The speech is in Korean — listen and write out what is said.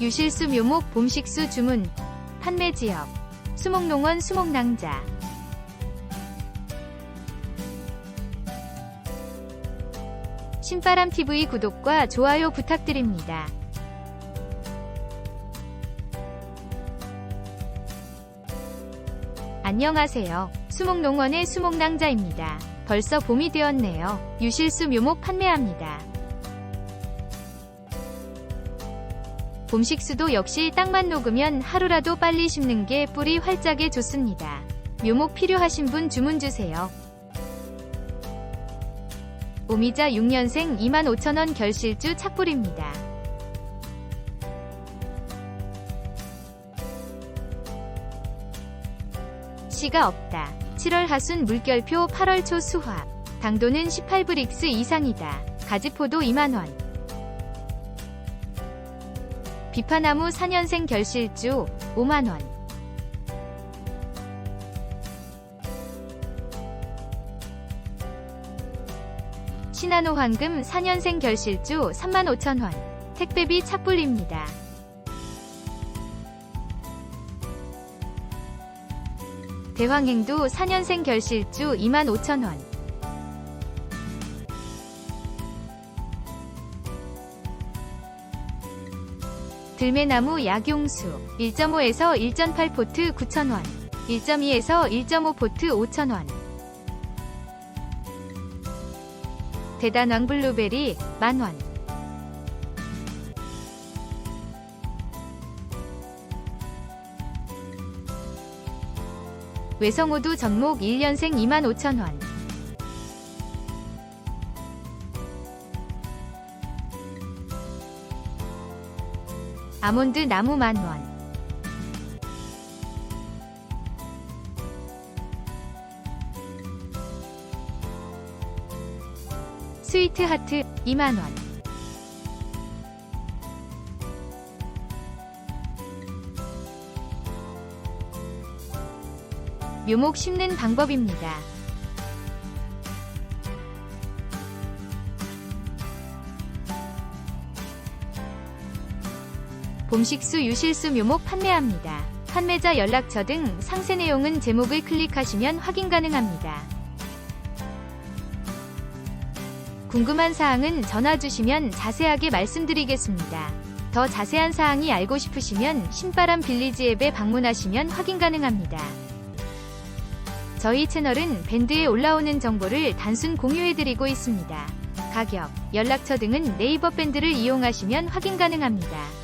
유실수 묘목 봄식수 주문 판매 지역 수목농원 수목낭자 신바람TV 구독과 좋아요 부탁드립니다. 안녕하세요. 수목농원의 수목낭자입니다. 벌써 봄이 되었네요. 유실수 묘목 판매합니다. 봄식수도 역시 땅만 녹으면 하루라도 빨리 심는 게 뿌리 활짝에 좋습니다. 묘목 필요하신 분 주문 주세요. 오미자 6년생 25,000원 결실주 착불입니다. 씨가 없다. 7월 하순 물결표 8월 초 수화. 당도는 18브릭스 이상이다. 가지포도 2만원. 비파나무 4년생 결실주 5만원. 시나노 황금 4년생 결실주 35,000원. 택배비 착불입니다. 대황행도 4년생 결실주 25,000원. 들매나무 약용수 1.5에서 1.8 포트 9,000원 1.2에서 1.5 포트 5,000원. 대단왕 블루베리 만원. 외성호두 전목 1년생 25,000원 아몬드 나무 만원 스위트 하트 2만원 묘목 심는 방법입니다. 봄식수 유실수 묘목 판매합니다. 판매자 연락처 등 상세 내용은 제목을 클릭하시면 확인 가능합니다. 궁금한 사항은 전화 주시면 자세하게 말씀드리겠습니다. 더 자세한 사항이 알고 싶으시면 신바람 빌리지 앱에 방문하시면 확인 가능합니다. 저희 채널은 밴드에 올라오는 정보를 단순 공유해드리고 있습니다. 가격, 연락처 등은 네이버 밴드를 이용하시면 확인 가능합니다.